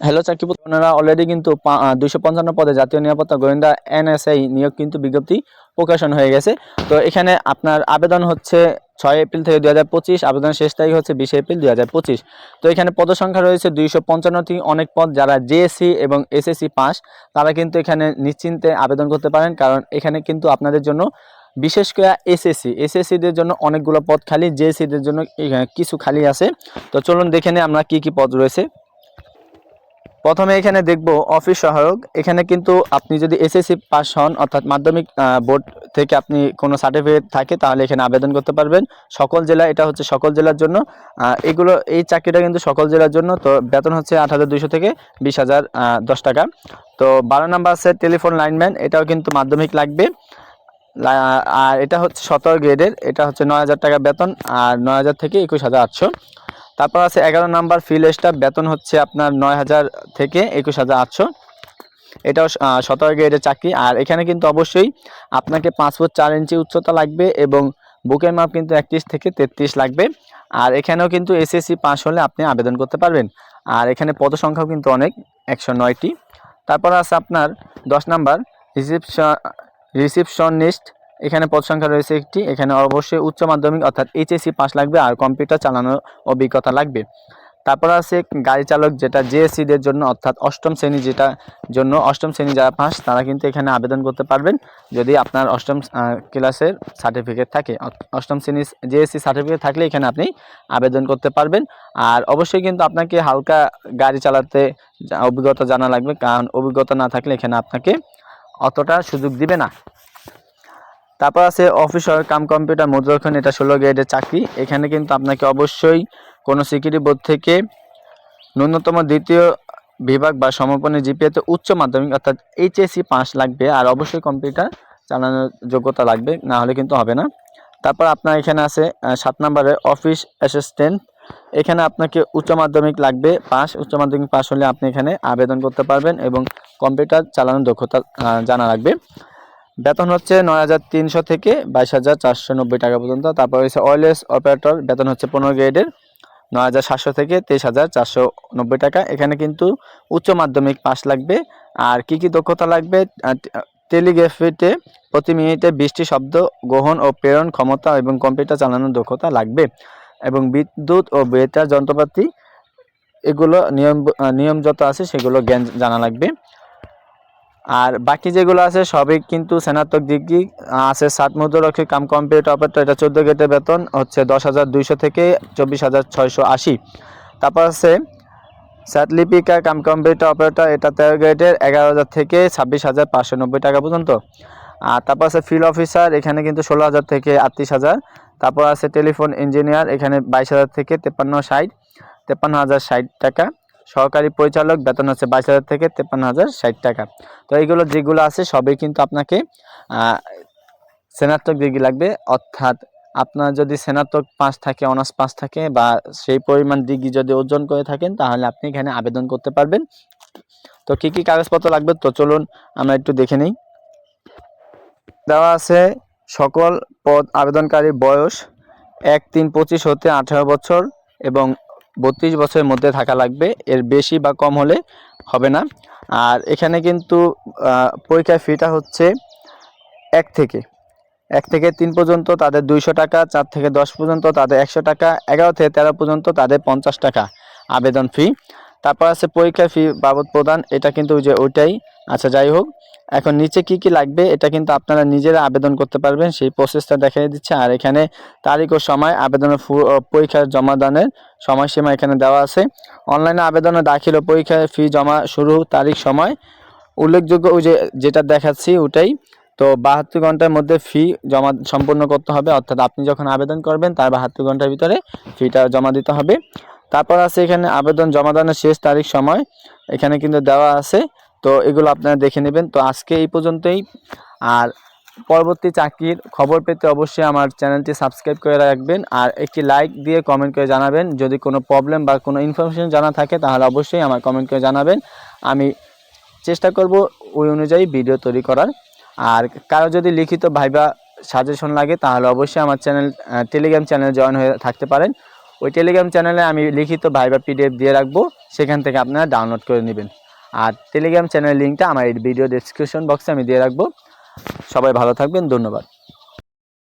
Hello চাকরি ওনারা already কিন্তু দুইশো পঞ্চান্ন পদে জাতীয় নিরাপত্তা গোয়েন্দা এনএসআই নিয়োগ কিন্তু বিজ্ঞপ্তি প্রকাশন হয়ে গেছে। তো এখানে আপনার আবেদন হচ্ছে ছয় এপ্রিল থেকে দুই হাজার পঁচিশ, আবেদন শেষ তারিখ হচ্ছে বিশে এপ্রিল দুই হাজার পঁচিশ। তো এখানে পদসংখ্যা রয়েছে দুইশো পঞ্চান্নটি অনেক পদ, যারা জেএসসি এবং এসএসসি পাস, তারা কিন্তু এখানে নিশ্চিন্তে আবেদন করতে পারেন, কারণ এখানে কিন্তু আপনাদের জন্য বিশেষ করে এসএসসি এসএসসিদের জন্য অনেকগুলো পদ খালি জেএসসিদের জন্য কিছু খালি আছে। তো চলুন দেখে নিই আমরা কি কি পদ রয়েছে। প্রথমে এখানে দেখব অফিস সহায়ক। এখানে কিন্তু আপনি যদি এসএসসি পাস হন, অর্থাৎ মাধ্যমিক বোর্ড থেকে আপনি কোনো সার্টিফিকেট থাকে, তাহলে এখানে আবেদন করতে পারবেন। সকল জেলা, এটা হচ্ছে সকল জেলার জন্য। এগুলো, এই চাকরিটা কিন্তু সকল জেলার জন্য। তো বেতন হচ্ছে আট হাজার দুইশো থেকে বিশ হাজার দশ টাকা। তো বারো নাম্বার আছে টেলিফোন লাইনম্যান এটাও কিন্তু মাধ্যমিক লাগবে। আর এটা হচ্ছে সতেরো গ্রেডের এটা হচ্ছে নয় হাজার টাকা বেতন, আর নয় হাজার থেকে একুশ হাজার আটশো। তারপর আছে এগারো নাম্বার ফিল স্টাফ বেতন হচ্ছে আপনার নয় হাজার থেকে একুশ হাজার আটশো। এটাও সতেরো গ্রেডের চাকরি। আর এখানে কিন্তু অবশ্যই আপনাকে পাঁচ ফুট চার ইঞ্চি উচ্চতা লাগবে এবং বুকের মাপ কিন্তু একত্রিশ থেকে তেত্রিশ লাগবে। আর এখানেও কিন্তু এসএসসি পাস হলে আপনি আবেদন করতে পারবেন। আর এখানে পদ সংখ্যাও কিন্তু অনেক, একশো নয়টি। তারপর আছে আপনার দশ নাম্বার রিসিপশন রিসিপশনিস্ট এখানে পদ সংখ্যা রয়েছে একটি, এখানে অবশ্যই উচ্চ মাধ্যমিক অর্থাৎ এইচএসসি পাস লাগবে আর কম্পিউটার চালানোর অভিজ্ঞতা লাগবে। তারপর আছে গাড়ি চালক যেটা জেএসসিদের জন্য অর্থাৎ অষ্টম শ্রেণি যেটা জন্য অষ্টম শ্রেণি যারা পাস তারা কিন্তু এখানে আবেদন করতে পারবেন যদি আপনার অষ্টম ক্লাসের সার্টিফিকেট থাকে। অষ্টম শ্রেণি জেএসসি সার্টিফিকেট থাকলে এখানে আপনি আবেদন করতে পারবেন। আর অবশ্যই কিন্তু আপনাকে হালকা গাড়ি চালাতে অভিজ্ঞতা জানা লাগবে। কারণ অভিজ্ঞতা না থাকলে এখানে আপনাকে অতটা সুযোগ দিবে না। তারপর আছে অফিসার কাম কম্পিউটার মুদ্রক্ষণ, এটা ষোলো গ্রেডের চাকরি। এখানে কিন্তু আপনাকে অবশ্যই কোনো সিকিউরিটি বোর্ড থেকে ন্যূনতম দ্বিতীয় বিভাগ বা সমাপনী জিপিএতে উচ্চ মাধ্যমিক, অর্থাৎ এইচএসসি পাস লাগবে। আর অবশ্যই কম্পিউটার চালানোর যোগ্যতা লাগবে, না হলে কিন্তু হবে না। তারপর আপনার এখানে আছে সাত নম্বরে অফিস অ্যাসিস্ট্যান্ট এখানে আপনাকে উচ্চ মাধ্যমিক লাগবে, পাস। উচ্চ মাধ্যমিক পাস হলে আপনি এখানে আবেদন করতে পারবেন এবং কম্পিউটার চালানোর দক্ষতা জানা লাগবে। বেতন হচ্ছে নয় হাজার তিনশো থেকে বাইশ হাজার চারশো নব্বই টাকা পর্যন্ত। তারপর হচ্ছে অয়েলেস অপারেটর বেতন হচ্ছে পনেরো গ্রেডের নয় হাজার সাতশো থেকে তেইশ হাজার চারশো নব্বই টাকা। এখানে কিন্তু উচ্চ মাধ্যমিক পাস লাগবে। আর কি কি দক্ষতা লাগবে? টেলিগ্রাফিতে প্রতি মিনিটে বিশটি শব্দ গ্রহণ ও প্রেরণ ক্ষমতা এবং কম্পিউটার চালানোর দক্ষতা লাগবে। এবং বিদ্যুৎ ও বেতার যন্ত্রপাতি, এগুলো নিয়ম নিয়ম যত আছে, সেগুলো জ্ঞান জানা লাগবে। আর বাকি যেগুলো আছে সবই কিন্তু স্নাতক ডিগ্রি আছে সাত মুদ্ররক্ষী কাম কম্পিউটার অপারেটর, এটা চোদ্দ গেটের বেতন, হচ্ছে দশ হাজার দুইশো থেকে চব্বিশ হাজার ছয়শো আশি। তারপর আছে স্যাটলিপিকা কাম কম্পিউটার অপারেটর, এটা তেরো গ্রেডের এগারো হাজার থেকে ছাব্বিশ হাজার পাঁচশো নব্বই টাকা পর্যন্ত। আর তারপর আছে ফিল্ড অফিসার এখানে কিন্তু ষোলো হাজার থেকে আটত্রিশ হাজার। তারপর আছে টেলিফোন ইঞ্জিনিয়ার এখানে বাইশ হাজার থেকে তেপ্পান্ন ষাট, তেপ্পান্ন হাজার ষাট টাকা। সহকারী পরিচালক, বেতন হচ্ছে বাইশ হাজার থেকে তেপ্পান্ন হাজার ষাট টাকা। তো এইগুলো যেগুলো আছে, সবই কিন্তু আপনাকে স্নাতক ডিগ্রি লাগবে। অর্থাৎ আপনার যদি স্নাতক পাস থাকে, অনার্স পাস থাকে বা সেই পরিমাণ ডিগ্রি যদি অর্জন করে থাকেন, তাহলে আপনি এখানে আবেদন করতে পারবেন। তো কি কি কাগজপত্র লাগবে? তো চলুন আমরা একটু দেখে নিই। দেওয়া আছে সকল পদ আবেদনকারীর বয়স এক, তিন, পঁচিশ হতে আঠারো বছর এবং বত্রিশ বছরের মধ্যে থাকা লাগবে, এর বেশি বা কম হলে হবে না। আর এখানে কিন্তু পরীক্ষার ফিটা হচ্ছে এক থেকে। এক থেকে তিন পর্যন্ত তাদের দুইশো টাকা, চার থেকে দশ পর্যন্ত তাদের একশো টাকা, এগারো থেকে তেরো পর্যন্ত তাদের পঞ্চাশ টাকা আবেদন ফি তারপর আছে পরীক্ষা ফি বাবদ প্রদান, এটা কিন্তু ওই যে ওইটাই। আচ্ছা যাই হোক, এখন নিচে কি কি লাগবে, এটা কিন্তু আপনারা নিজেরা আবেদন করতে পারবেন, সেই প্রসেসটা দেখিয়ে দিচ্ছে। আর এখানে তারিখ ও সময়, আবেদনের পরীক্ষার জমাদানের সময়সীমা এখানে দেওয়া আছে। অনলাইনে আবেদনে দাখিল ও পরীক্ষার ফি জমা শুরু তারিখ সময়। উল্লেখযোগ্য ওই যে যেটা দেখাচ্ছি ওটাই। তো বাহাত্তর ঘণ্টার মধ্যে ফি জমা সম্পূর্ণ করতে হবে, অর্থাৎ আপনি যখন আবেদন করবেন, তার বাহাত্তর ঘণ্টার ভিতরে ফিটা জমা দিতে হবে। তারপর আছে এখানে আবেদন জমাদানের শেষ তারিখ সময়। এখানে কিন্তু দেওয়া আছে। তো এগুলো আপনারা দেখে নেবেন। তো আজকে এই পর্যন্তই। আর পরবর্তী চাকরির খবর পেতে অবশ্যই আমার চ্যানেলটি সাবস্ক্রাইব করে রাখবেন। আর একটি লাইক দিয়ে কমেন্ট করে জানাবেন। যদি কোনো প্রবলেম বা কোনো ইনফরমেশন জানা থাকে, তাহলে অবশ্যই আমার কমেন্ট করে জানাবেন। আমি চেষ্টা করব ওই অনুযায়ী ভিডিও তৈরি করার। আর কারও যদি লিখিত ভাইবা সাজেশন লাগে, তাহলে অবশ্যই আমার চ্যানেল টেলিগ্রাম চ্যানেল জয়েন হয়ে থাকতে পারেন। ওই টেলিগ্রাম চ্যানেলে আমি লিখিত ভাইবা পিডিএফ দিয়ে রাখব, সেখান থেকে আপনারা ডাউনলোড করে নেবেন। আর টেলিগ্রাম চ্যানেলের লিঙ্কটা আমার এই ভিডিও ডিসক্রিপশন বক্সে আমি দিয়ে রাখব। সবাই ভালো থাকবেন, ধন্যবাদ।